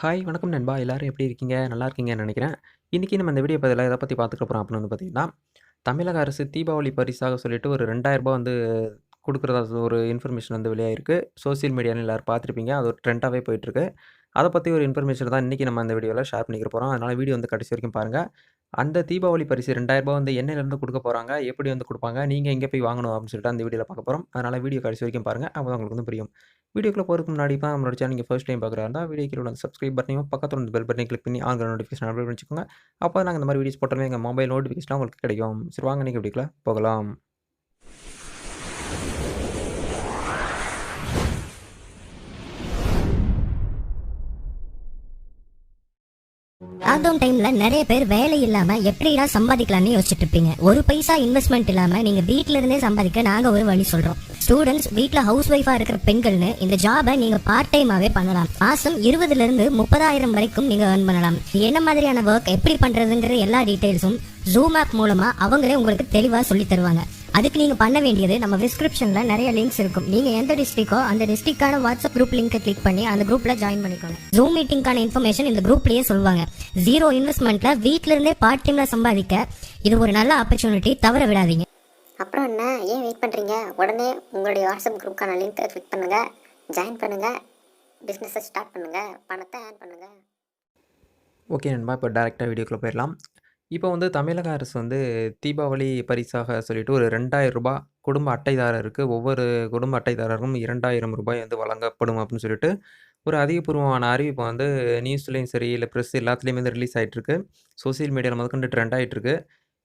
Hi வணக்கம் நண்பா. எல்லாரும் எப்படி இருக்கீங்க? நல்லா இருக்கீங்கன்னு நினைக்கிறேன். இன்றைக்கி நம்ம இந்த வீடியோ பதில் எதை பற்றி பார்த்துக்க போகிறோம் அப்படின்னு வந்து பார்த்திங்கன்னா தமிழக அரசு தீபாவளி பரிசாக சொல்லிட்டு ஒரு ரெண்டாயிரரூபா வந்து கொடுக்குறதா ஒரு இன்ஃபர்மேஷன் வந்து வெளியாகிருக்கு சோசியல் மீடியாவில் எல்லோரும் பார்த்துருப்பீங்க. அது ஒரு ட்ரெண்டாகவே போயிட்டுருக்கு. அதை பற்றி ஒரு இன்ஃபர்மேஷன் தான் இன்றைக்கி நம்ம அந்த வீடியோவில் ஷேர் பண்ணிக்க போகிறோம் அதனால் வீடியோ வந்து கடைசி வரைக்கும் பாருங்கள் அந்த தீபாவளி பரிசு ரெண்டாயிரரூபா வந்து என்னையிலேருந்து கொடுக்க போகிறாங்க எப்படி வந்து கொடுப்பாங்க? நீங்கள் எங்கே போய் வாங்கணும் அப்படின்னு சொல்லிட்டு அந்த வீடியோவில் பார்க்க போகிறோம் அதனால் வீடியோ கடைசி வரைக்கும் பாருங்கள் அப்போ உங்களுக்கு வந்து புரியும். வீடியோக்குள்ள போகிறதுக்கு முன்னாடி தான் நம்மளோட சேனல் நீங்கள் ஃபர்ஸ்ட் டைம் பார்க்குறா இருந்தால் வீடியோ கீழே வந்து சப்ஸ்கிரைப் பட்டனையும் பக்கத்தில் வந்து பெல் பட்டனை கிளிக் பண்ணி ஆங்கிற நோட்டிஃபிகேஷன் அப்டேட் பண்ணிச்சுக்கோங்க. அப்போ நாங்கள் இந்த மாதிரி வீடியோஸ் போட்டாலே எங்கள் மொபைல் நோட்டிஃபிகேஷன் உங்களுக்கு கிடைக்கும். சரி வாங்க நீங்கள் வீடியோக்குள்ள போகலாம். லாக்டவுன் டைம்ல நிறைய பேர் வேலை இல்லாம எப்படிடா சம்பாதிக்கலாம்னு யோசிச்சுட்டு இருப்பீங்க. ஒரு பைசா இன்வெஸ்ட்மெண்ட் இல்லாம நீங்க வீட்ல இருந்தே சம்பாதிக்க நாங்க ஒரு வழி சொல்றோம். ஸ்டூடெண்ட்ஸ் வீட்ல ஹவுஸ் ஒய்ஃபா இருக்கிற பெண்கள்னு இந்த ஜாபை நீங்க பார்ட் டைமாவே பண்ணலாம். மாசம் இருபதுல இருந்து முப்பதாயிரம் வரைக்கும் நீங்க ஏர்ன் பண்ணலாம். என்ன மாதிரியான ஒர்க் எப்படி பண்றதுங்கிற எல்லா டீடைல்ஸும் ஜூம் ஆப் மூலமா அவங்களே உங்களுக்கு தெளிவா சொல்லி தருவாங்க. அதுக்கு நீங்க பண்ண வேண்டியது நம்ம டிஸ்கிரிப்ஷன்ல நிறைய லிங்க்ஸ் இருக்கும். நீங்க எந்த டிஸ்ட்ரிக்கோ அந்த டிஸ்ட்ரிக்டான வாட்ஸ்அப் குரூப் லிங்கை கிளிக் பண்ணி அந்த குரூப்ல ஜாயின் பண்ணிக்கோங்க. ஜூம் மீட்டிங்கான இன்ஃபர்மேஷன் இந்த குரூப்லயே சொல்லுவாங்க. ஜீரோ இன்வெஸ்ட்மெண்ட்ல வீட்ல இருந்தே பார்ட் டைம்ல சம்பாதிக்க இது ஒரு நல்ல ஆப்பர்ச்சுனிட்டி தவற விடாதீங்க. அப்புறம் என்ன? ஏன் வெயிட் பண்ணுறீங்க உடனே உங்களுடைய வாட்ஸ்அப் குரூப்க்கான லிங்க்கை கிளிக் பண்ணுங்கள் ஜாயின் பண்ணுங்கள் பிஸ்னஸை ஸ்டார்ட் பண்ணுங்கள் பணத்தை ஏர்ன் பண்ணுங்கள் ஓகே நண்பா இப்போ டேரெக்டாக வீடியோக்குள்ளே போயிடலாம். இப்போ வந்து தமிழக அரசு வந்து தீபாவளி பரிசாக சொல்லிட்டு ஒரு ரெண்டாயிரம் ரூபாய் குடும்ப அட்டைதாரருக்கு ஒவ்வொரு குடும்ப அட்டைதாரருக்கும் இரண்டாயிரம் ரூபாய் வந்து வழங்கப்படும் அப்படின்னு சொல்லிட்டு ஒரு அதிகபூர்வமான அறிவிப்பு வந்து நியூஸ்லேயும் சரி இல்லை ப்ரெஸ் எல்லாத்துலேயுமே வந்து ரிலீஸ் ஆகிட்டுருக்கு சோசியல் மீடியாவில் முதற்கொண்டு ட்ரெண்ட் ஆகிட்டுருக்கு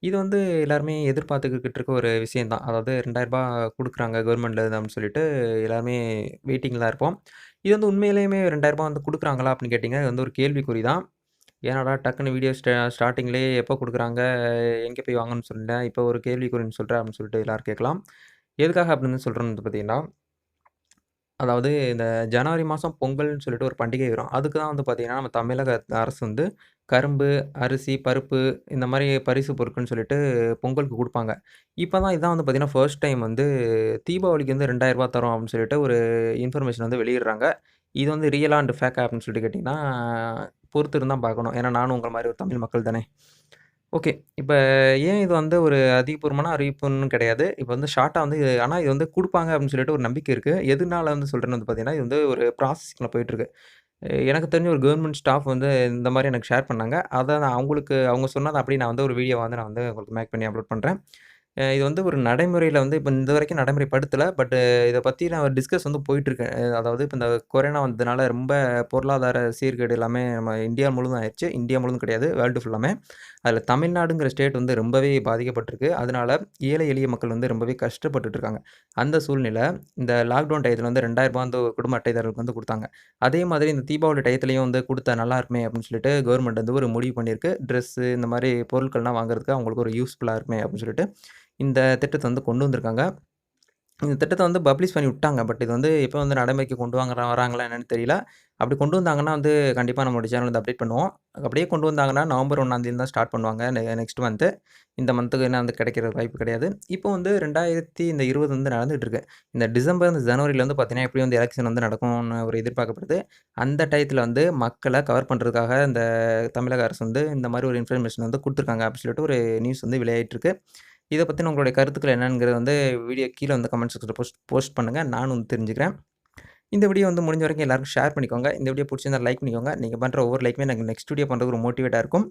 இது வந்து எல்லாருமே எதிர்பார்த்துக்கிட்டு இருக்க ஒரு விஷயம் தான் அதாவது ரெண்டாயிரரூபா கொடுக்குறாங்க கவர்மெண்ட்டில் அப்படின்னு சொல்லிட்டு எல்லாருமே வெயிட்டிங்கில் தான் இருப்போம். இது வந்து உண்மையிலேயுமே ரெண்டாயிரரூபா வந்து கொடுக்குறாங்களா அப்படின்னு கேட்டிங்க இது வந்து ஒரு கேள்விக்குறி தான் ஏன்னாடா டக்குன்னு வீடியோ ஸ்டா ஸ்டார்டிங்லேயே எப்போ கொடுக்குறாங்க? எங்கே போய் வாங்கணும்னு சொல்லிட்டேன் இப்போ ஒரு கேள்விக்குறின்னு சொல்கிறேன் அப்படின்னு சொல்லிட்டு எல்லோரும் கேட்கலாம். எதுக்காக அப்படின்னு சொல்கிறோம் வந்து பார்த்தீங்கன்னா அதாவது இந்த ஜனவரி மாதம் பொங்கல்னு சொல்லிட்டு ஒரு பண்டிகை வரும். அதுக்கு தான் வந்து பார்த்திங்கன்னா நம்ம தமிழக அரசு வந்து கரும்பு அரிசி பருப்பு இந்த மாதிரி பரிசு பொருட்கள்னு சொல்லிட்டு பொங்கலுக்கு கொடுப்பாங்க. இப்போ தான் இதான் வந்து பார்த்திங்கன்னா ஃபர்ஸ்ட் டைம் வந்து தீபாவளிக்கு வந்து ரெண்டாயிரரூபா தரும் அப்படின்னு சொல்லிட்டு ஒரு இன்ஃபர்மேஷன் வந்து வெளியிடுறாங்க. இது வந்து ரியலா அண்ட் ஃபேக் அப்படின்னு சொல்லிட்டு கேட்டிங்கன்னா பொறுத்து இருந்தால் பார்க்கணும். ஏன்னா நானும் உங்களை மாதிரி ஒரு தமிழ் மக்கள் தானே. ஓகே இப்போ ஏன் இது வந்து ஒரு அதிகபூர்வமான அறிவிப்புன்னு கிடையாது. இப்போ வந்து ஷார்ட்டாக வந்து இது ஆனால் இது வந்து கொடுப்பாங்க அப்படின்னு சொல்லிட்டு ஒரு நம்பிக்கை இருக்குது எதனால வந்து சொல்கிறேன்னு வந்து பார்த்தீங்கன்னா இது வந்து ஒரு ப்ராசஸிங்கில் போயிட்டுருக்கு எனக்கு தெரிஞ்ச ஒரு கவர்மெண்ட் ஸ்டாஃப் வந்து இந்த மாதிரி எனக்கு ஷேர் பண்ணாங்க. அதை நான் அவங்களுக்கு அவங்க சொன்னதை அப்படியே நான் வந்து ஒரு வீடியோ வந்து நான் வந்து உங்களுக்கு மேக் பண்ணி அப்லோட் பண்ணுறேன் இது வந்து ஒரு நடைமுறையில் வந்து இப்போ இந்த வரைக்கும் நடைமுறைப்படுத்தலை பட் இதை பற்றி நான் டிஸ்கஸ் வந்து போயிட்டுருக்கேன். அதாவது இப்போ இந்த கொரோனா வந்ததுனால ரொம்ப பொருளாதார சீர்கேடு எல்லாமே நம்ம இந்தியா முழுதும் ஆயிடுச்சு இந்தியா முழுதும் கிடையாது வேர்ல்டு ஃபுல்லாமே அதில் தமிழ்நாடுங்கிற ஸ்டேட் வந்து ரொம்பவே பாதிக்கப்பட்டிருக்கு. அதனால் ஏழை எளிய மக்கள் வந்து ரொம்பவே கஷ்டப்பட்டுட்டு இருக்காங்க அந்த சூழ்நிலை இந்த லாக்டவுன் டயத்தில் வந்து ரெண்டாயிரரூபா வந்து குடும்ப அட்டைதாரர்களுக்கு வந்து கொடுத்தாங்க. அதே மாதிரி இந்த தீபாவளி டயத்துலையும் வந்து கொடுத்தா நல்லா இருக்குமே அப்படின்னு சொல்லிட்டு கவர்மெண்ட் வந்து ஒரு முடிவு பண்ணியிருக்கு. ட்ரெஸ்ஸு இந்த மாதிரி பொருட்கள்லாம் வாங்குறதுக்கு அவங்களுக்கு ஒரு யூஸ்ஃபுல்லாக இருக்குமே அப்படின்னு சொல்லிட்டு. இந்த திட்டத்தை வந்து கொண்டு வந்திருக்காங்க. இந்த திட்டத்தை வந்து பப்ளிஷ் பண்ணி விட்டாங்க. பட் இது வந்து எப்போ வந்து நடைமுறைக்கு கொண்டு வாங்குற வராங்களா என்னன்னு தெரியல. அப்படி கொண்டு வந்தாங்கன்னா வந்து கண்டிப்பாக நம்மளோட சேனல் வந்து அப்டேட் பண்ணுவோம். அப்படியே கொண்டு வந்தாங்கன்னா நவம்பர் ஒன்றாந்தேதி தான் ஸ்டார்ட் பண்ணுவாங்க. நெக்ஸ்ட் மந்த்து இந்த மந்த்துக்கு என்ன வந்து கிடைக்கிற வாய்ப்பு கிடையாது. இப்போ வந்து ரெண்டாயிரத்தி இந்த இருபது வந்து நடந்துகிட்டு இருக்கு. இந்த டிசம்பர் இந்த ஜனவரியில் வந்து பார்த்தீங்கன்னா எப்படி வந்து எலெக்ஷன் வந்து நடக்கும்னு ஒரு எதிர்பார்க்கப்படுது. அந்த டயத்தில் வந்து மக்களை கவர் பண்ணுறதுக்காக இந்த தமிழக அரசு வந்து இந்த மாதிரி ஒரு இன்ஃபர்மேஷன் வந்து கொடுத்துருக்காங்க அப்படின்னு சொல்லிட்டு ஒரு நியூஸ் வந்து வெளியாயிட்டு இதை பற்றின உங்களுடைய கருத்துக்கள் என்னங்கிறது வந்து வீடியோ கீழே வந்து கமெண்ட் செக்ஷனில் போஸ்ட் போஸ்ட் பண்ணுங்கள் நானும் வந்து தெரிஞ்சுக்கிறேன். இந்த வீடியோ வந்து முடிஞ்ச வரைக்கும் எல்லாருக்கும் ஷேர் பண்ணிக்கோங்க. இந்த வீடியோ பிடிச்சிருந்தா லைக் பண்ணிக்கோங்க. நீங்கள் பண்ணுற ஒவ்வொரு லைக்குமே எனக்கு நெக்ஸ்ட் வீடியோ பண்ணுறது ஒரு மோட்டிவேட்டாக இருக்கும்.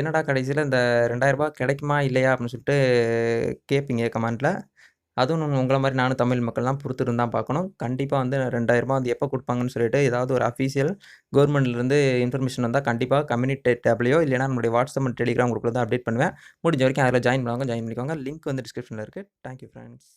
என்னடா கடைசியில் இந்த ரெண்டாயிரரூபா கிடைக்குமா இல்லையா அப்படின்னு சொல்லிட்டு கேட்பீங்க கமெண்ட்டில் அதுவும் உங்களை மாதிரி நானும் தமிழ் மக்கள்லாம் பொறுத்து தான் பார்க்கணும். கண்டிப்பாக வந்து ரெண்டாயிரரூபா வந்து எப்போ கொடுப்பாங்கன்னு சொல்லிட்டு ஏதாவது ஒரு அஃபீஷியல் கவர்மெண்ட்லேருந்து இன்ஃபர்மேஷன் வந்தால் கண்டிப்பாக கம்யூனிட்டி டேப்லையோ இல்லைனா நம்மளுடைய வாட்ஸ்அப் அண்ட் டெலிகிராம் குரூப்பில் தான் அப்டேட் பண்ணுவேன். முடிஞ்ச வரைக்கும் அதில் ஜாயின் பண்ணுவாங்க ஜாயின் பண்ணிக்கோங்க. லிங்க் வந்து டிஸ்கிரிப்ஷனில் இருக்குது தேங்க்யூ ஃப்ரெண்ட்ஸ்